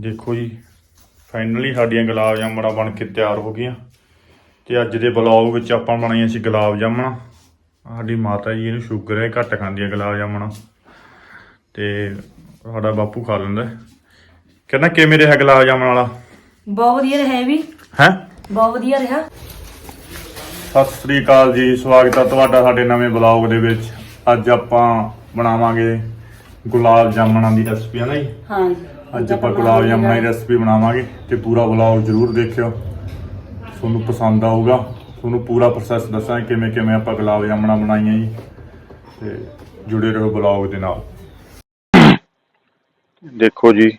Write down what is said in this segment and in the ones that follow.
ਦੇਖੋ ਜੀ ਫਾਈਨਲੀ ਸਾਡੀਆਂ ਗੁਲਾਬ ਜਾਮਣਾ ਬਣ ਕੇ ਤਿਆਰ ਹੋ ਗਈਆਂ। ਤੇ ਅੱਜ ਦੇ ਬਲੌਗ ਵਿੱਚ ਆਪਾਂ ਬਣਾਈਆਂ ਸੀ ਗੁਲਾਬ ਜਾਮਣਾ। ਸਾਡੀ ਮਾਤਾ ਜੀ ਇਹਨੂੰ ਸ਼ੂਗਰ ਹੈ ਘੱਟ ਖਾਂਦੀ ਹੈ ਗੁਲਾਬ ਜਾਮਣਾ। ਤੇ ਸਾਡਾ ਬਾਪੂ ਖਾ ਲੈਂਦਾ। ਕਹਿੰਦਾ ਕਿਵੇਂ ਰਿਹਾ ਗੁਲਾਬ ਜਾਮਣ ਵਾਲਾ? ਬਹੁਤ ਵਧੀਆ ਰਿਹਾ ਵੀ। ਹੈ? ਬਹੁਤ ਵਧੀਆ ਰਿਹਾ। ਸਤਿ ਸ੍ਰੀ ਅਕਾਲ ਜੀ ਸਵਾਗਤ ਹੈ ਤੁਹਾਡਾ ਸਾਡੇ ਨਵੇਂ ਬਲੌਗ ਦੇ ਵਿੱਚ। ਅੱਜ ਆਪਾਂ ਬਣਾਵਾਂਗੇ ਗੁਲਾਬ ਜਾਮਣਾ ਦੀ ਰੈਸਪੀ ਹੈ ਨਾ ਜੀ? ਹਾਂ ਅੱਜ ਆਪਾਂ ਗੁਲਾਬ ਜਾਮਣਾ ਦੀ ਰੈਸਪੀ ਬਣਾਵਾਂਗੇ ਤੇ ਪੂਰਾ ਵਲੌਗ ਜਰੂਰ ਦੇਖਿਓ। ਤੁਹਾਨੂੰ ਪਸੰਦ ਆਊਗਾ। ਤੁਹਾਨੂੰ ਪੂਰਾ ਪ੍ਰੋਸੈਸ ਦੱਸਾਂਗੇ ਕਿਵੇਂ ਕਿਵੇਂ ਆਪਾਂ ਗੁਲਾਬ ਜਾਮਣਾ ਬਣਾਈਆਂ ਜੀ। ਤੇ ਜੁੜੇ ਰਹੋ ਵਲੌਗ ਦੇ ਨਾਲ। ਦੇਖੋ ਜੀ,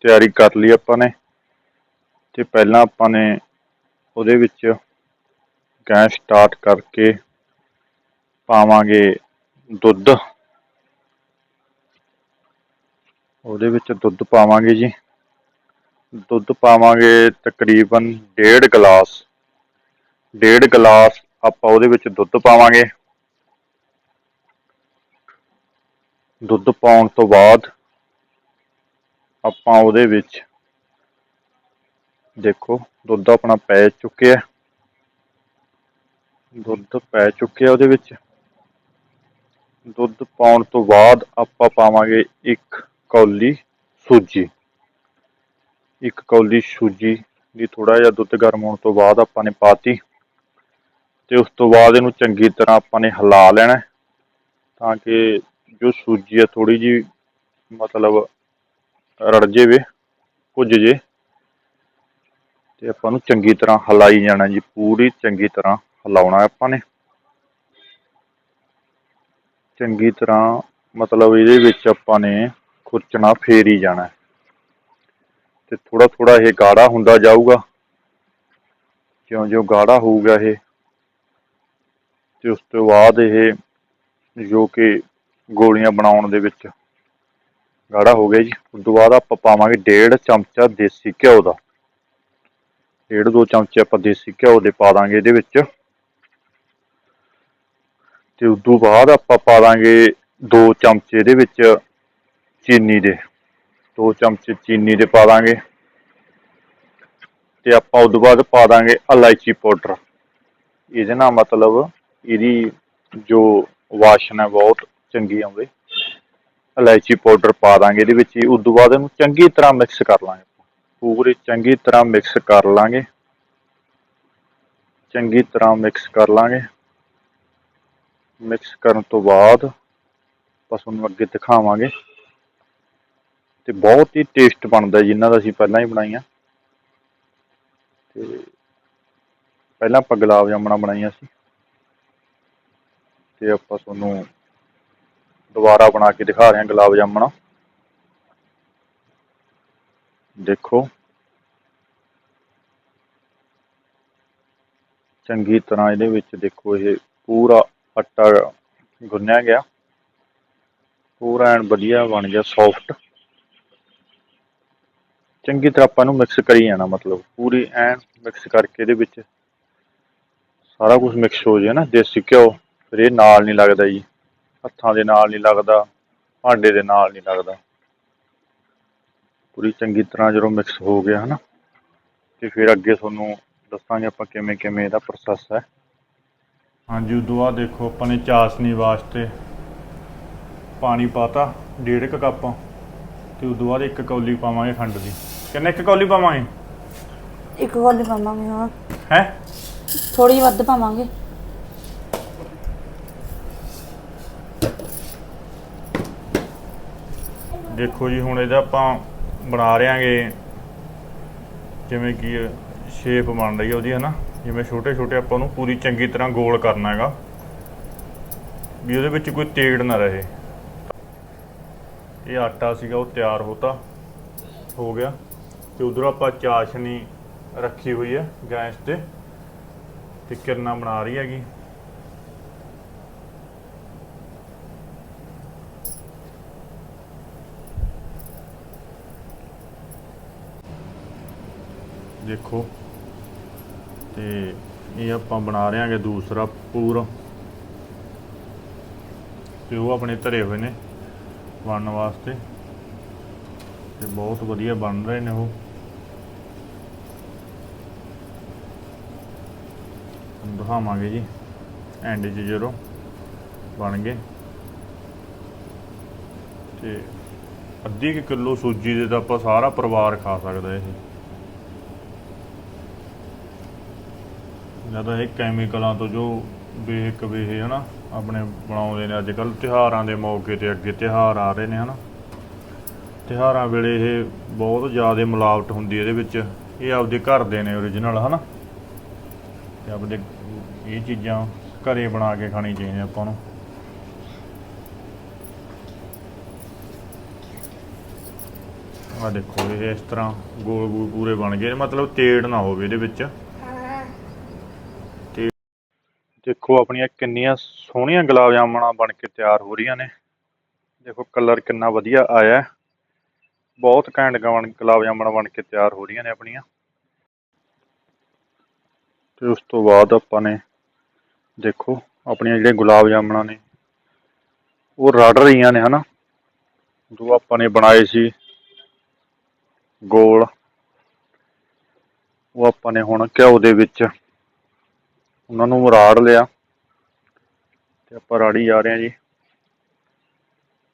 ਤਿਆਰੀ ਕਰ ਲਈ ਆਪਾਂ ਨੇ। ਤੇ ਪਹਿਲਾਂ ਆਪਾਂ ਨੇ ਉਹਦੇ ਵਿੱਚ ਗੈਸ ਸਟਾਰਟ ਕਰਕੇ ਪਾਵਾਂਗੇ ਦੁੱਧ। ਉਹਦੇ ਵਿੱਚ ਦੁੱਧ ਪਾਵਾਂਗੇ ਜੀ। ਦੁੱਧ ਪਾਵਾਂਗੇ ਤਕਰੀਬਨ 1.5 ਗਲਾਸ। 1.5 ਗਲਾਸ ਆਪਾਂ ਉਹਦੇ ਵਿੱਚ ਦੁੱਧ ਪਾਵਾਂਗੇ। ਦੁੱਧ ਪਾਉਣ ਤੋਂ ਬਾਅਦ ਆਪਾਂ ਉਹਦੇ ਵਿੱਚ ਦੇਖੋ, ਦੁੱਧ ਆਪਣਾ ਪੈ ਚੁੱਕਿਆ ਦੁੱਧ ਪੈ ਚੁੱਕਿਆ ਉਹਦੇ ਵਿੱਚ। ਦੁੱਧ ਪਾਉਣ ਤੋਂ ਬਾਅਦ ਆਪਾਂ ਪਾਵਾਂਗੇ ਇੱਕ ਕੌਲੀ ਸੂਜੀ। ਇੱਕ ਕੌਲੀ ਸੂਜੀ ਦੀ ਥੋੜਾ ਜਿਹਾ ਦੁੱਧ ਗਰਮ ਹੋਣ ਤੋਂ ਬਾਅਦ ਆਪਾਂ ਨੇ ਪਾਤੀ ਤੇ ਉਸ ਤੋਂ ਬਾਅਦ ਇਹਨੂੰ ਚੰਗੀ ਤਰ੍ਹਾਂ ਆਪਾਂ ਨੇ ਹਿਲਾ ਲੈਣਾ ਤਾਂ ਕਿ ਜੋ ਸੂਜੀ ਹੈ ਥੋੜੀ ਜੀ ਮਤਲਬ ਰੜ ਜਾਵੇ ਕੁਝ ਜੇ ਤੇ ਆਪਾਂ ਨੂੰ ਚੰਗੀ ਤਰ੍ਹਾਂ ਹਿਲਾਈ ਜਾਣਾ ਜੀ, ਪੂਰੀ ਚੰਗੀ ਤਰ੍ਹਾਂ ਹਿਲਾਉਣਾ ਆਪਾਂ ਨੇ। ਚੰਗੀ ਤਰ੍ਹਾਂ ਮਤਲਬ ਇਹਦੇ ਵਿੱਚ ਆਪਾਂ ਨੇ ਖੁਰਚਣਾ ਫੇਰ ਹੀ ਜਾਣਾ। ਹੈ। ਤੇ ਥੋੜਾ ਥੋੜਾ ਇਹ ਗਾੜਾ ਹੁੰਦਾ ਜਾਊਗਾ। ਜਿਉਂ ਜਿਉਂ ਗਾੜਾ ਹੋਊਗਾ ਇਹ। ਤੇ ਉਸ ਤੋਂ ਬਾਅਦ ਇਹ ਜੋ ਕਿ ਗੋਲੀਆਂ ਬਣਾਉਣ ਦੇ ਵਿੱਚ ਗਾੜਾ ਹੋ ਗਿਆ ਜੀ। ਉਸ ਤੋਂ ਬਾਅਦ ਆਪਾਂ ਪਾਵਾਂਗੇ ਡੇਢ ਚਮਚਾ ਦੇਸੀ ਘਿਓ ਦਾ। ਡੇਢ ਦੋ ਚਮਚੇ ਆਪਾਂ ਦੇਸੀ ਘਿਓ ਦੇ ਪਾ ਦਾਂਗੇ ਇਹਦੇ ਵਿੱਚ। ਤੇ ਉਸ ਤੋਂ ਬਾਅਦ ਆਪਾਂ ਪਾ ਦਾਂਗੇ ਦੋ ਚਮਚੇ ਇਹਦੇ ਵਿੱਚ ਚੀਨੀ ਦੇ। ਦੋ ਚਮਚੇ ਚੀਨੀ ਦੇ ਪਾ ਦਾਂਗੇ। ਤੇ ਆਪਾਂ ਉਸ ਤੋਂ ਬਾਅਦ ਪਾ ਦਾਂਗੇ ਇਲਾਇਚੀ ਪਾਊਡਰ। ਇਹਦੇ ਨਾਲ ਮਤਲਬ ਇਹਦੀ ਜੋ ਵਾਸ਼ਨਾ ਹੈ ਬਹੁਤ ਚੰਗੀ ਆਉਂਦੀ। ਇਲਾਇਚੀ ਪਾਊਡਰ ਪਾ ਦਾਂਗੇ ਇਹਦੇ ਵਿੱਚ। ਹੀ ਉਸ ਤੋਂ ਬਾਅਦ ਇਹਨੂੰ ਚੰਗੀ ਤਰ੍ਹਾਂ ਮਿਕਸ ਕਰ ਲਾਂਗੇ ਪੂਰੀ ਚੰਗੀ ਤਰ੍ਹਾਂ ਮਿਕਸ ਕਰ ਲਾਂਗੇ। ਚੰਗੀ ਤਰ੍ਹਾਂ ਮਿਕਸ ਕਰ ਲਾਂਗੇ। ਮਿਕਸ ਕਰਨ ਤੋਂ ਬਾਅਦ ਬਸ ਤੁਹਾਨੂੰ ਅੱਗੇ ਦਿਖਾਵਾਂਗੇ। ਤੇ ਬਹੁਤ ਹੀ ਟੇਸਟ ਬਣਦਾ ਜੀ ਦਾ ਅਸੀਂ ਪਹਿਲਾਂ ਹੀ ਬਣਾਈਆਂ। ਤੇ ਪਹਿਲਾਂ ਆਪਾਂ ਗੁਲਾਬ ਜਾਮਣਾ ਬਣਾਈਆਂ ਸੀ। ਤੇ ਆਪਾਂ ਤੁਹਾਨੂੰ ਦੁਬਾਰਾ ਬਣਾ ਕੇ ਦਿਖਾ ਰਹੇ ਹਾਂ ਗੁਲਾਬ ਜਾਮਣਾ। ਦੇਖੋ। ਚੰਗੀ ਤਰ੍ਹਾਂ ਇਹਦੇ ਵਿੱਚ ਦੇਖੋ ਇਹ ਪੂਰਾ ਆਟਾ ਗੁੰਨਿਆ ਗਿਆ। ਪੂਰਾ ਐਨ ਵਧੀਆ ਬਣ ਗਿਆ ਸੌਫਟ ਚੰਗੀ ਤਰ੍ਹਾਂ ਆਪਾਂ ਨੂੰ ਮਿਕਸ ਕਰੀ ਜਾਣਾ ਮਤਲਬ, ਪੂਰੀ ਐਨ ਮਿਕਸ ਕਰਕੇ ਇਹਦੇ ਵਿੱਚ। ਸਾਰਾ ਕੁਝ ਮਿਕਸ ਹੋ ਜਾਏ ਨਾ, ਦੇਸੀ ਘਿਓ, ਫਿਰ ਇਹ ਨਾਲ ਨਹੀਂ ਲੱਗਦਾ ਜੀ। ਹੱਥਾਂ ਦੇ ਨਾਲ ਨਹੀਂ ਲੱਗਦਾ, ਭਾਂਡੇ ਦੇ ਨਾਲ ਨਹੀਂ ਲੱਗਦਾ। ਪੂਰੀ ਚੰਗੀ ਤਰ੍ਹਾਂ ਜਦੋਂ ਮਿਕਸ ਹੋ ਗਿਆ ਹਨਾ, ਤੇ ਫਿਰ ਅੱਗੇ ਤੁਹਾਨੂੰ ਦੱਸਾਂਗੇ ਆਪਾਂ ਕਿਵੇਂ ਕਿਵੇਂ ਇਹਦਾ ਪ੍ਰੋਸੈਸ ਹੈ। ਹਾਂਜੀ, ਉਦੋਂ ਬਾਅਦ ਦੇਖੋ, ਆਪਾਂ ਨੇ ਚਾਸ਼ਨੀ ਵਾਸਤੇ ਪਾਣੀ ਪਾਤਾ, ਡੇਢ ਕੁ ਕੱਪ। ਤੇ ਉਦੋਂ ਬਾਅਦ ਇੱਕ ਕੌਲੀ ਪਾਵਾਂਗੇ ਖੰਡ ਦੀ। ਕਿੰਨੇ ਇੱਕ ਕੌਲੀ ਪਾਵਾਂਗੇ? ਇੱਕ ਗੋਲੀ ਪਾਵਾਂਗੇ ਹਾਂ ਹੈ? ਥੋੜੀ ਵੱਧ ਪਾਵਾਂਗੇ। ਦੇਖੋ ਜੀ ਹੁਣ ਇਹਦਾ ਆਪਾਂ ਬਣਾ ਰਿਆਂਗੇ ਜਿਵੇਂ ਕਿ ਸ਼ੇਪ ਬਣ ਰਹੀ ਹੈ ਉਹਦੀ ਹਨਾ? ਜਿਵੇਂ ਛੋਟੇ ਛੋਟੇ ਆਪਾਂ ਨੂੰ ਪੂਰੀ ਚੰਗੀ ਤਰ੍ਹਾਂ ਗੋਲ ਕਰਨਾ ਹੈਗਾ। ਵੀ ਉਹਦੇ ਵਿੱਚ ਕੋਈ ਤੇੜ ਨਾ ਰਹੇ। ਇਹ ਆਟਾ ਸੀਗਾ ਉਹ ਤਿਆਰ ਹੋਤਾ। ਹੋ ਗਿਆ। ਤੇ ਉਧਰ ਆਪਾਂ ਚਾਸ਼ਨੀ ਰੱਖੀ ਹੋਈ ਹੈ ਗੈਸ ਤੇ ਤੇ ਕਿਰਨਾ ਬਣਾ ਰਹੀ ਹੈਗੀ। ਦੇਖੋ, ਤੇ ਇਹ ਆਪਾਂ ਬਣਾ ਰਹੇ ਹਾਂਗੇ ਦੂਸਰਾ ਪੂਰ। ਤੇ ਉਹ ਆਪਣੇ ਧਰੇ ਹੋਏ ਨੇ ਬਣਨ ਵਾਸਤੇ। ਤੇ ਬਹੁਤ ਵਧੀਆ ਬਣ ਰਹੇ ਨੇ ਉਹ। ਤੁਹਾਨੂੰ ਦਿਖਾਵਾਂਗੇ ਜੀ। ਐਂਡ 'ਚ ਜਦੋਂ ਬਣ ਗਏ। ਤੇ ਅੱਧੀ ਕੁ ਕਿਲੋ ਸੂਜੀ ਦੇ ਤਾਂ ਆਪਾਂ ਸਾਰਾ ਪਰਿਵਾਰ ਖਾ ਸਕਦਾ ਇਹ। ਜਦੋਂ ਇਹ ਕੈਮੀਕਲਾਂ ਤੋਂ ਜੋ ਬੇਹਕ ਵੇਹ ਹਨਾ, ਆਪਣੇ ਬਣਾਉਂਦੇ ਨੇ ਅੱਜ ਕੱਲ ਤਿਉਹਾਰਾਂ ਦੇ ਮੌਕੇ ਤੇ ਅੱਗੇ ਤਿਉਹਾਰ ਆ ਰਹੇ ਨੇ ਹਨਾ। ਤਿਉਹਾਰਾਂ ਵੇਲੇ ਇਹ ਬਹੁਤ ਜ਼ਿਆਦਾ ਮਿਲਾਵਟ ਹੁੰਦੀ ਇਹਦੇ ਵਿੱਚ। ਇਹ ਆਪਦੇ ਘਰ ਦੇ ਨੇ ਓਰੀਜਨਲ ਹਨਾ। ਤੇ ਆਪਦੇ ਇਹ ਚੀਜ਼ਾਂ ਘਰੇ ਬਣਾ ਕੇ ਖਾਣੀ ਚਾਹੀਦੀ ਆਪਾਂ ਨੂੰ। ਆ ਦੇਖੋ ਇਹ ਇਸ ਤਰ੍ਹਾਂ ਗੋਲ ਗੋਲ ਪੂਰੇ ਬਣ ਗਏ ਮਤਲਬ ਤੇੜ ਨਾ ਹੋਵੇ ਇਹਦੇ ਵਿੱਚ। ਤੇ ਦੇਖੋ ਆਪਣੀਆਂ ਕਿੰਨੀਆਂ ਸੋਹਣੀਆਂ ਗੁਲਾਬ ਜਾਮਣਾ ਬਣ ਕੇ ਤਿਆਰ ਹੋ ਰਹੀਆਂ ਨੇ। ਦੇਖੋ ਕਲਰ ਕਿੰਨਾ ਵਧੀਆ ਆਇਆ। ਬਹੁਤ ਘੈਂਟ ਗਵਣ ਗੁਲਾਬ ਜਾਮਣਾ ਬਣ ਕੇ ਤਿਆਰ ਹੋ ਰਹੀਆਂ ਨੇ ਆਪਣੀਆਂ। ਤੇ ਉਸ ਤੋਂ ਬਾਅਦ ਆਪਾਂ ਨੇ ਦੇਖੋ, ਆਪਣੀਆਂ ਜਿਹੜੀਆਂ ਗੁਲਾਬ ਜਾਮਣਾ ਨੇ, ਉਹ ਰੜ ਰਹੀਆਂ ਨੇ, ਹਨਾ? ਜੋ ਆਪਾਂ ਨੇ ਬਣਾਏ ਸੀ ਗੋਲ। ਉਹ ਆਪਾਂ ਨੇ ਹੁਣ ਘਿਓ ਦੇ ਵਿੱਚ ਉਹਨਾਂ ਨੂੰ ਰਾੜ ਲਿਆ ਤੇ ਆਪਾਂ ਰਾੜੀ ਜਾ ਰਹੇ ਹਾਂ ਜੀ।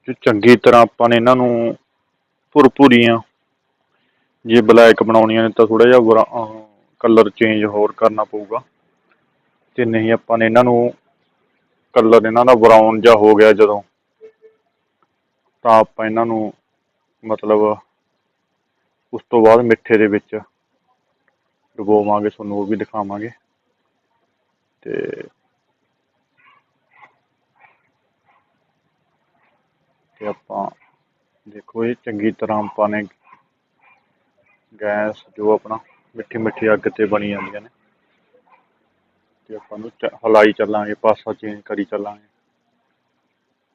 ਜੋ ਚੰਗੀ ਤਰ੍ਹਾਂ ਆਪਾਂ ਨੇ ਇਹਨਾਂ ਨੂੰ ਭੁਰਭੁਰੀਆਂ, ਜੇ ਬਲੈਕ ਬਣਾਉਣੀਆਂ ਨੇ ਤਾਂ ਥੋੜਾ ਜਿਹਾ ਕਲਰ ਚੇਂਜ ਹੋਰ ਕਰਨਾ ਪਊਗਾ। ਤੇ ਨਹੀਂ ਆਪਾਂ ਨੇ ਇਹਨਾਂ ਨੂੰ ਕਲਰ ਇਹਨਾਂ ਦਾ ਬਰਾਊਨ ਜਿਹਾ ਹੋ ਗਿਆ ਜਦੋਂ, ਤਾਂ ਆਪਾਂ ਇਹਨਾਂ ਨੂੰ ਮਤਲਬ ਉਸ ਤੋਂ ਬਾਅਦ ਮਿੱਠੇ ਦੇ ਵਿੱਚ ਡੁਬੋਵਾਂਗੇ, ਤੁਹਾਨੂੰ ਉਹ ਵੀ ਦਿਖਾਵਾਂਗੇ। ਤੇ ਤੇ ਆਪਾਂ ਦੇਖੋ ਇਹ ਚੰਗੀ ਤਰ੍ਹਾਂ ਆਪਾਂ ਨੇ ਗੈਸ ਜੋ ਆਪਣਾ ਮਿੱਠੀ ਮਿੱਠੀ ਅੱਗ ਤੇ ਬਣੀ ਜਾਂਦੀਆਂ ਨੇ। ਤੇ ਆਪਾਂ ਨੂੰ ਚ- ਹਲਾਈ ਚੱਲਾਂਗੇ, ਪਾਸਾ ਚੇਂਜ ਕਰੀ ਚੱਲਾਂਗੇ।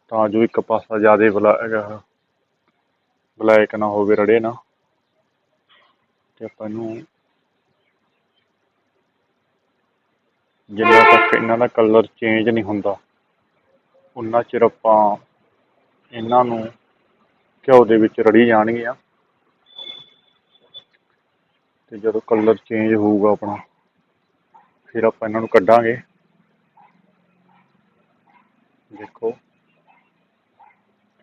ਤਾਂ ਜੋ ਇੱਕ ਪਾਸਾ ਜ਼ਿਆਦਾ ਬਲੈਕ ਬਲੈਕ ਨਾ ਹੋਵੇ, ਰੜੇ ਨਾ। ਤੇ ਆਪਾਂ ਨੂੰ ਜਿੰਨਾ ਤੱਕ ਇਹਨਾਂ ਦਾ ਕਲਰ ਚੇਂਜ ਨਹੀਂ ਹੁੰਦਾ, ਉਨਾ ਚਿਰ ਆਪਾਂ ਇਹਨਾਂ ਨੂੰ ਘਿਓ ਦੇ ਵਿੱਚ ਰੜੀ ਜਾਣਗੀਆਂ। ਤੇ ਜਦੋਂ ਕਲਰ ਚੇਂਜ ਹੋਊਗਾ ਆਪਣਾ, ਫਿਰ ਆਪਾਂ ਇਹਨਾਂ ਨੂੰ ਕੱਢਾਂਗੇ। ਦੇਖੋ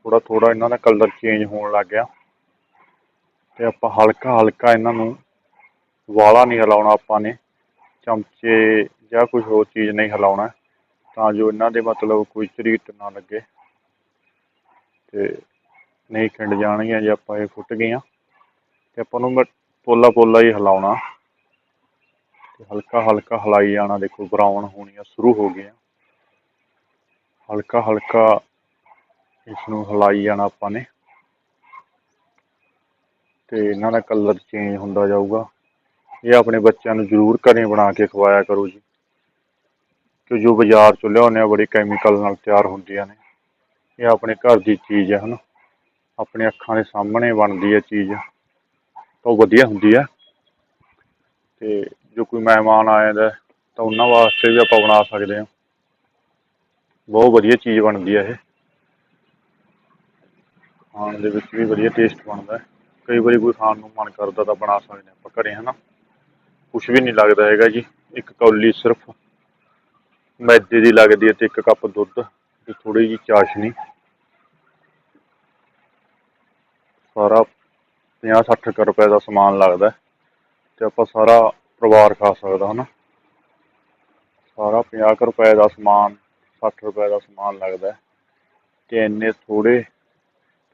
ਥੋੜਾ ਥੋੜਾ ਇਹਨਾਂ ਦਾ ਕਲਰ ਚੇਂਜ ਹੋਣ ਲੱਗ ਗਿਆ। ਤੇ ਆਪਾਂ ਹਲਕਾ ਹਲਕਾ ਇਹਨਾਂ ਨੂੰ ਵਾਲਾ ਨਹੀਂ ਹਿਲਾਉਣਾ ਆਪਾਂ ਨੇ, ਚਮਚੇ ਜਾਂ ਕੁਝ ਹੋਰ ਚੀਜ਼ ਨਹੀਂ ਹਿਲਾਉਣਾ, ਤਾਂ ਜੋ ਇਹਨਾਂ ਦੇ ਮਤਲਬ ਕੋਈ ਝਰੀਟ ਨਾ ਲੱਗੇ। ਤੇ ਨਹੀਂ ਖਿੰਡ ਜਾਣਗੀਆਂ ਜੇ ਆਪਾਂ ਇਹ ਫੁੱਟ ਗਈਆਂ। ਤੇ ਆਪਾਂ ਨੂੰ ਮ- ਪੋਲਾ ਪੋਲਾ ਹੀ ਹਿਲਾਉਣਾ। ਹਲਕਾ ਹਲਕਾ ਹਿਲਾਈ ਜਾਣਾ। ਦੇਖੋ ਬਰਾਊਨ ਹੋਣੀਆਂ ਸ਼ੁਰੂ ਹੋ ਗਈਆਂ। ਹਲਕਾ ਹਲਕਾ ਇਸ ਨੂੰ ਹਿਲਾਈ ਜਾਣਾ ਆਪਾਂ ਨੇ। ਤੇ ਇਹਨਾਂ ਦਾ ਕਲਰ ਚੇਂਜ ਹੁੰਦਾ ਜਾਊਗਾ। ਇਹ ਆਪਣੇ ਬੱਚਿਆਂ ਨੂੰ ਜ਼ਰੂਰ ਘਰੇ ਬਣਾ ਕੇ ਖਵਾਇਆ ਕਰੋ ਜੀ। ਕਿ ਜੋ ਬਾਜ਼ਾਰ ਚੋਂ ਲਿਆਉਂਦੇ ਆ, ਬੜੀ ਕੈਮੀਕਲ ਨਾਲ ਤਿਆਰ ਹੁੰਦੀਆਂ ਨੇ। ਇਹ ਆਪਣੇ ਘਰ ਦੀ ਚੀਜ਼ ਹੈ ਹਨਾ। ਆਪਣੇ ਅੱਖਾਂ ਦੇ ਸਾਹਮਣੇ ਬਣਦੀ ਹੈ ਚੀਜ਼। ਤਾਂ ਉਹ ਵਧੀਆ ਹੁੰਦੀ ਹੈ ਤੇ ਜੋ ਕੋਈ ਮਹਿਮਾਨ ਆ ਜਾਂਦਾ, ਤਾਂ ਉਹਨਾਂ ਵਾਸਤੇ ਵੀ ਆਪਾਂ ਬਣਾ ਸਕਦੇ ਹਾਂ। ਬਹੁਤ ਵਧੀਆ ਚੀਜ਼ ਬਣਦੀ ਹੈ ਇਹ। ਖਾਣ ਦੇ ਵਿੱਚ ਵੀ ਵਧੀਆ ਟੇਸਟ ਬਣਦਾ। ਕਈ ਵਾਰੀ ਕੋਈ ਖਾਣ ਨੂੰ ਮਨ ਕਰਦਾ ਤਾਂ ਬਣਾ ਸਕਦੇ ਹਾਂ ਆਪਾਂ ਘਰੇ, ਹਨਾ। ਕੁਝ ਵੀ ਨਹੀਂ ਲੱਗਦਾ ਹੈਗਾ ਜੀ। ਇੱਕ ਕੌਲੀ ਸਿਰਫ ਮੈਦੇ ਦੀ ਲੱਗਦੀ ਹੈ ਤੇ ਇੱਕ ਕੱਪ ਦੁੱਧ ਤੇ ਥੋੜੀ ਜਿਹੀ ਚਾਸ਼ਨੀ। ਸਾਰਾ 50 60 ਰੁਪਏ ਦਾ ਸਮਾਨ ਲੱਗਦਾ ਹੈ ਤੇ ਆਪਾਂ ਸਾਰਾ ਪਰਿਵਾਰ ਖਾ ਸਕਦਾ, ਹਨਾ? ਸਾਰਾ 50 ਕੁ ਰੁਪਏ ਦਾ ਸਮਾਨ 60 ਰੁਪਏ ਦਾ ਸਮਾਨ ਲੱਗਦਾ ਹੈ ਤੇ ਇੰਨੇ ਥੋੜੇ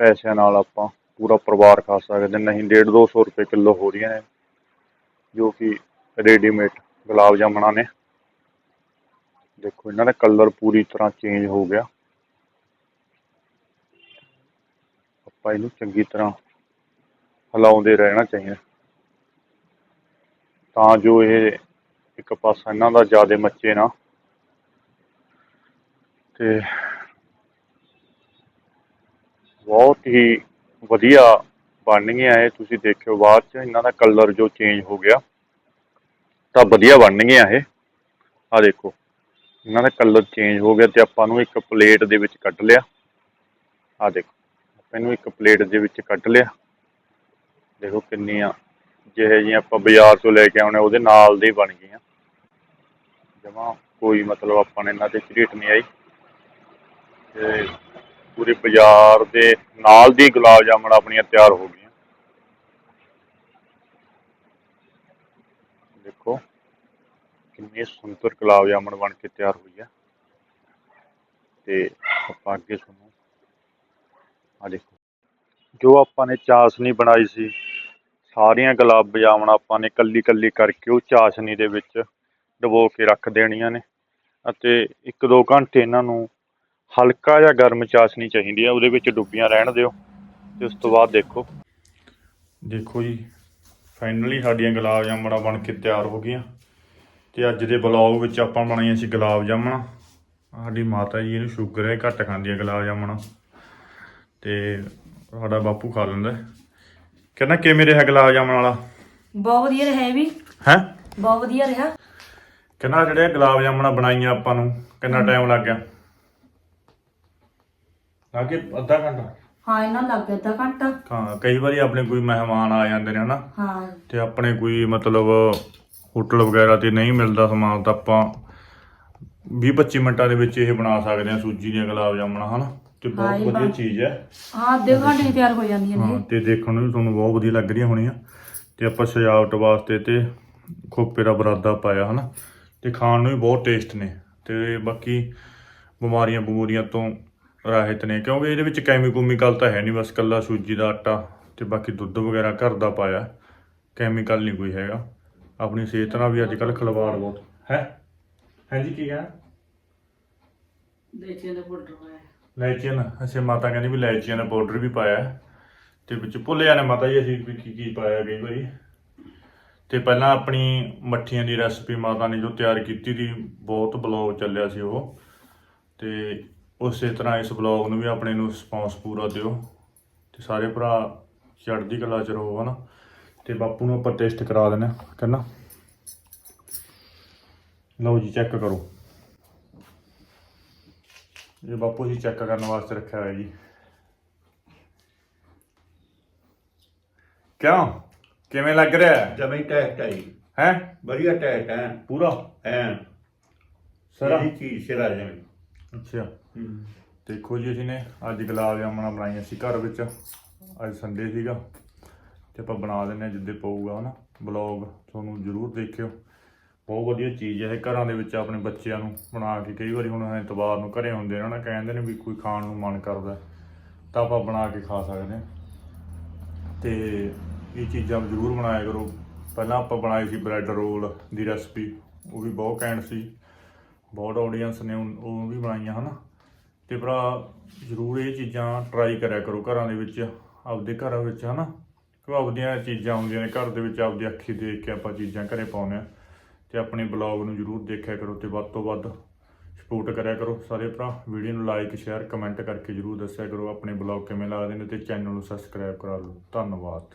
ਪੈਸਿਆਂ ਨਾਲ ਆਪਾਂ ਪੂਰਾ ਪਰਿਵਾਰ ਖਾ ਸਕਦੇ ਨਹੀਂ 1.5 200 ਰੁਪਏ ਕਿਲੋ ਹੋ ਰਹੀਆਂ ਨੇ, ਜੋ ਕਿ ਰੈਡੀਮੇਡ ਗੁਲਾਬ ਜਾਮਣਾ ਨੇ। ਦੇਖੋ, ਇਹਨਾਂ ਦਾ ਕਲਰ ਪੂਰੀ ਤਰ੍ਹਾਂ ਚੇਂਜ ਹੋ ਗਿਆ। ਆਪਾਂ ਇਹਨੂੰ ਚੰਗੀ ਤਰ੍ਹਾਂ ਹਿਲਾਉਂਦੇ ਰਹਿਣਾ ਚਾਹੀਦਾ। ਤਾਂ ਜੋ ਇਹ ਇੱਕ ਪਾਸਾ ਇਹਨਾਂ ਦਾ ਜ਼ਿਆਦਾ ਮੱਚੇ ਨਾ। ਤੇ ਬਹੁਤ ਹੀ ਵਧੀਆ ਬਣ ਗਿਆ ਇਹ, ਤੁਸੀਂ ਦੇਖਿਓ ਬਾਅਦ ਚ ਇਹਨਾਂ ਦਾ ਕਲਰ ਜੋ ਚੇਂਜ ਹੋ ਗਿਆ, ਤਾਂ ਵਧੀਆ ਬਣ ਗਈਆਂ ਇਹ। ਆ ਦੇਖੋ, ਇਹਨਾਂ ਦਾ ਕਲਰ ਚੇਂਜ ਹੋ ਗਿਆ ਤੇ ਆਪਾਂ ਨੂੰ ਇੱਕ ਪਲੇਟ ਦੇ ਵਿੱਚ ਕੱਢ ਲਿਆ। ਆ ਦੇਖੋ ਆਪਾਂ ਇਹਨੂੰ ਇੱਕ ਪਲੇਟ ਦੇ ਵਿੱਚ ਕੱਢ ਲਿਆ। ਦੇਖੋ ਕਿੰਨੀਆਂ ਜਿਹੇ ਜਿਹੀਆਂ ਆਪਾਂ ਬਾਜ਼ਾਰ ਤੋਂ ਲੈ ਕੇ ਆਉਣੇ, ਉਹਦੇ ਨਾਲ ਦੇ ਬਣ ਗਈਆਂ। ਜਮਾ ਕੋਈ ਮਤਲਬ ਆਪਾਂ ਨੇ ਇਹਨਾਂ ਤੇ ਝਰੀਟ ਨਹੀਂ ਆਈ। ਤੇ ਪੂਰੇ ਬਾਜ਼ਾਰ ਦੇ ਨਾਲ ਦੀ ਗੁਲਾਬ ਜਾਮਣ ਆਪਣੀਆਂ ਤਿਆਰ ਹੋ ਗਈਆਂ। ਦੇਖੋ ਕਿੰਨੇ ਸੁੰਦਰ ਗੁਲਾਬ ਜਾਮਣ ਬਣ ਕੇ ਤਿਆਰ ਹੋਈ ਆ। ਤੇ ਆਪਾਂ ਅੱਗੇ ਤੁਹਾਨੂੰ ਆ ਦੇਖੋ। ਜੋ ਆਪਾਂ ਨੇ ਚਾਸ਼ਨੀ ਬਣਾਈ ਸੀ ਸਾਰੀਆਂ ਗੁਲਾਬ ਜਾਮਣ ਆਪਾਂ ਨੇ ਕੱਲੀ ਕੱਲੀ ਕਰਕੇ ਉਹ ਚਾਸ਼ਨੀ ਦੇ ਵਿੱਚ ਡਬੋ ਕੇ ਰੱਖ ਦੇਣੀਆਂ ਨੇ ਅਤੇ 1-2 ਘੰਟੇ ਇਹਨਾਂ ਨੂੰ ਹਲਕਾ ਜਿਹਾ ਗਰਮ ਚਾਸ਼ਨੀ ਚਾਹੀਦੀ ਆ ਉਹਦੇ ਵਿੱਚ ਡੁੱਬੀਆਂ ਰਹਿਣ ਦਿਓ ਤੇ ਉਸ ਤੋਂ ਬਾਅਦ ਦੇਖੋ। ਦੇਖੋ ਜੀ ਫਾਈਨਲੀ ਸਾਡੀਆਂ ਗੁਲਾਬ ਜਾਮਣਾਂ ਬਣ ਕੇ ਤਿਆਰ ਹੋ ਗਈਆਂ ਤੇ ਅੱਜ ਦੇ ਬਲੌਗ ਵਿੱਚ ਆਪਾਂ ਬਣਾਈਆਂ ਸੀ ਗੁਲਾਬ ਜਾਮਣਾਂ। ਸਾਡੀ ਮਾਤਾ ਜੀ ਇਹਨੂੰ ਸ਼ੂਗਰ ਹੈ, ਘੱਟ ਖਾਂਦੀ ਹੈ ਗੁਲਾਬ ਜਾਮਣਾਂ। ਤੇ ਸਾਡਾ ਬਾਪੂ ਖਾ ਲੈਂਦਾ ਕਹਿੰਦਾ ਕਿਵੇਂ ਰਿਹਾ ਗੁਲਾਬ ਜਾਮਣ ਵਾਲਾ? ਬਹੁਤ ਵਧੀਆ ਰਿਹਾ ਇਹ ਵੀ। ਹੈ? ਬਹੁਤ ਵਧੀਆ ਰਿਹਾ। ਕਹਿੰਦਾ ਜਿਹੜੇ ਗੁਲਾਬ ਜਾਮਣਾਂ ਬਣਾਈਆਂ ਆਪਾਂ ਨੂੰ ਕਿੰਨਾ ਟਾਈਮ ਲੱਗ ਗਿਆ? ਲੱਗੇ ਅੱਧਾ ਘੰਟਾ? ਹਾਂ ਇਹਨਾਂ ਲੱਗ ਗਿਆ ਅੱਧਾ ਘੰਟਾ। ਹਾਂ ਕਈ ਵਾਰੀ ਆਪਣੇ ਕੋਈ ਮਹਿਮਾਨ ਆ ਜਾਂਦੇ ਨੇ ਹਨਾ। ਹਾਂ। ਤੇ ਆਪਣੇ ਕੋਈ ਮਤਲਬ ਹੋਟਲ ਵਗੈਰਾ ਤੇ ਨਹੀਂ ਮਿਲਦਾ ਸਮਾਨ ਤਾਂ ਆਪਾਂ 20-25 ਮਿੰਟਾਂ ਦੇ ਵਿੱਚ ਇਹ ਬਣਾ ਸਕਦੇ ਹਾਂ ਸੂਜੀ ਦੀਆਂ ਗੁਲਾਬ ਜਾਮਣਾਂ ਹਨਾ। ਤੇ ਹਾਂ, ਬਹੁਤ ਵਧੀਆ ਚੀਜ਼ ਹੈ। ਹਾਂ ਅੱਧੇ ਘੰਟੇ 'ਚ ਤਿਆਰ ਹੋ ਜਾਂਦੀਆਂ ਹਾਂ ਨੇ ਤੇ ਦੇਖਣ ਨੂੰ ਵੀ ਤੁਹਾਨੂੰ ਬਹੁਤ ਵਧੀਆ ਲੱਗ ਰਹੀਆਂ ਹੋਣੀਆਂ। ਤੇ ਆਪਾਂ ਸਜਾਵਟ ਵਾਸਤੇ ਤੇ ਖੋਪੇ ਦਾ ਬਰਾਦਾ ਪਾਇਆ ਹਨਾ। ਤੇ ਖਾਣ ਨੂੰ ਵੀ ਬਹੁਤ ਟੇਸਟ ਨੇ। ਤੇ ਬਾਕੀ ਬਿਮਾਰੀਆਂ ਬਮੂਰੀਆਂ ਤੋਂ ਰਾਹਤ ਨੇ। ਕਿਉਂਕਿ ਇਹਦੇ ਵਿੱਚ ਕੈਮੀਕਲ ਤਾਂ ਹੈ ਨਹੀਂ ਬਸ ਕੱਲਾ ਸੂਜੀ ਦਾ ਆਟਾ ਤੇ ਬਾਕੀ ਦੁੱਧ ਵਗੈਰਾ ਘਰ ਦਾ ਪਾਇਆ। ਕੈਮੀਕਲ ਨਹੀਂ ਕੋਈ ਹੈਗਾ। ਆਪਣੀ ਸਿਹਤ ਨਾਲ ਵੀ ਅੱਜ ਕੱਲ ਖਿਲਵਾੜ ਬਹੁਤ। ਹੈ? ਹਾਂਜੀ ਕੀ ਕਹਿਣਾ? ਦੇਖੇ ਦਾ ਪਾਊਡਰ ਹੋਇਆ ਲੈਚੀਨ ਅਸੀਂ ਮਾਤਾ ਕਹਿੰਦੀ ਵੀ ਲੈਚੀਆਂ ਦਾ ਪਾਊਡਰ ਵੀ ਪਾਇਆ। ਹੈ। ਤੇ ਵਿੱਚ ਭੁੱਲਿਆ ਨੇ ਮਾਤਾ ਜੀ, ਅਸੀਂ ਵੀ ਕੀ ਕੀ ਪਾਇਆ ਕਈ ਵਾਰੀ। ਤੇ ਪਹਿਲਾਂ ਆਪਣੀ ਮੱਠੀਆਂ ਦੀ ਰੈਸਪੀ ਮਾਤਾ ਨੇ ਜੋ ਤਿਆਰ ਕੀਤੀ ਸੀ ਬਹੁਤ ਬਲੌਗ ਚੱਲਿਆ ਸੀ ਉਹ। ਤੇ ਉਸੇ ਤਰ੍ਹਾਂ ਇਸ ਬਲੌਗ ਨੂੰ ਵੀ ਆਪਣੇ ਨੂੰ ਰਿਸਪੌਂਸ ਪੂਰਾ ਦਿਓ। ਤੇ ਸਾਰੇ ਭਰਾ ਚੜ੍ਹਦੀ ਕਲਾ ਚ ਰਹੋ, ਹਨਾ। ਤੇ ਬਾਪੂ ਨੂੰ ਆਪਾਂ ਟੈਸਟ ਕਰਾ ਦਿੰਦੇ ਹਾਂ, ਕਹਿੰਦਾ। ਲਓ ਜੀ ਚੈੱਕ ਕਰੋ। ਇਹ ਬਾਪੂ ਜੀ ਚੈੱਕ ਕਰਨ ਵਾਸਤੇ ਰੱਖਿਆ ਹੋਇਆ ਜੀ। ਕਿਉਂ? ਕਿਵੇਂ ਲੱਗ ਰਿਹਾ? ਹੈ ਜਮੀ ਟੈਸਟ ਆਈ ਹੈ? ਵਧੀਆ ਟੈਸਟ ਹੈ ਪੂਰਾ? ਐਨ ਸਾਰਾ? ਸਾਰੀ ਚੀਜ਼ ਸਿਰਾ ਜਮੀ ਅੱਛਾ। ਦੇਖੋ ਜੀ ਅਸੀਂ ਨੇ ਅੱਜ ਗੁਲਾਬ ਜਾਮਣਾ ਬਣਾਈਆਂ ਸੀ ਘਰ ਵਿੱਚ। ਅੱਜ ਸੰਡੇ ਸੀਗਾ। ਤੇ ਆਪਾਂ ਬਣਾ ਦਿੰਨੇ ਜਿੱਦੇ ਪਊਗਾ ਹਨਾ। ਬਲੌਗ ਤੁਹਾਨੂੰ ਜ਼ਰੂਰ ਦੇਖਿਓ। ਬਹੁਤ ਵਧੀਆ ਚੀਜ਼ ਹੈ ਇਹ ਘਰਾਂ ਦੇ ਵਿੱਚ ਆਪਣੇ ਬੱਚਿਆਂ ਨੂੰ ਬਣਾ ਕੇ ਕਈ ਵਾਰੀ ਹੁਣ ਐਤਵਾਰ ਨੂੰ ਘਰੇ ਹੁੰਦੇ ਨੇ ਨਾ ਕਹਿੰਦੇ ਨੇ ਵੀ ਕੋਈ ਖਾਣ ਨੂੰ ਮਨ ਕਰਦਾ ਤਾਂ ਆਪਾਂ ਬਣਾ ਕੇ ਖਾ ਸਕਦੇ ਹਾਂ। ਤੇ ਇਹ ਚੀਜ਼ਾਂ ਜ਼ਰੂਰ ਬਣਾਇਆ ਕਰੋ। ਪਹਿਲਾਂ ਆਪਾਂ ਬਣਾਈ ਸੀ ਬ੍ਰੈਡ ਰੋਲ ਦੀ ਰੈਸਪੀ, ਉਹ ਵੀ ਬਹੁਤ ਘੈਂਟ ਸੀ। ਬਹੁਤ ਆਡੀਅנס ਨੇ ਉਹ ਉਹ ਵੀ ਬਣਾਈਆਂ, ਹਨਾ? ਤੇ ਭਰਾ, ਜ਼ਰੂਰ ਇਹ ਚੀਜ਼ਾਂ ਟਰਾਈ ਕਰਿਆ ਕਰੋ ਘਰਾਂ ਦੇ ਵਿੱਚ, ਆਪਦੇ ਘਰਾਂ ਵਿੱਚ, ਹਨਾ? ਕਿਉਂ ਆਪਦੀਆਂ ਚੀਜ਼ਾਂ ਹੁੰਦੀਆਂ ਨੇ, ਘਰ ਦੇ ਵਿੱਚ ਆਪਦੀ ਅੱਖੀ ਦੇਖ ਕੇ ਆਪਾਂ ਚੀਜ਼ਾਂ ਘਰੇ ਪਾਉਂਦੇ ਆ ਤੇ ਆਪਣੇ ਬਲੌਗ ਨੂੰ ਜ਼ਰੂਰ ਦੇਖਿਆ ਕਰੋ ਤੇ ਵੱਧ ਤੋਂ ਵੱਧ ਸਪੋਰਟ ਕਰਿਆ ਕਰੋ ਸਾਰੇ ਭਰਾ। ਵੀਡੀਓ ਨੂੰ ਲਾਈਕ ਸ਼ੇਅਰ ਕਮੈਂਟ ਕਰਕੇ ਜ਼ਰੂਰ ਦੱਸਿਆ ਕਰੋ ਆਪਣੇ ਬਲੌਗ ਕਿਵੇਂ ਲੱਗਦੇ ਨੇ ਤੇ ਚੈਨਲ ਨੂੰ ਸਬਸਕ੍ਰਾਈਬ ਕਰਾ ਲਓ। ਧੰਨਵਾਦ।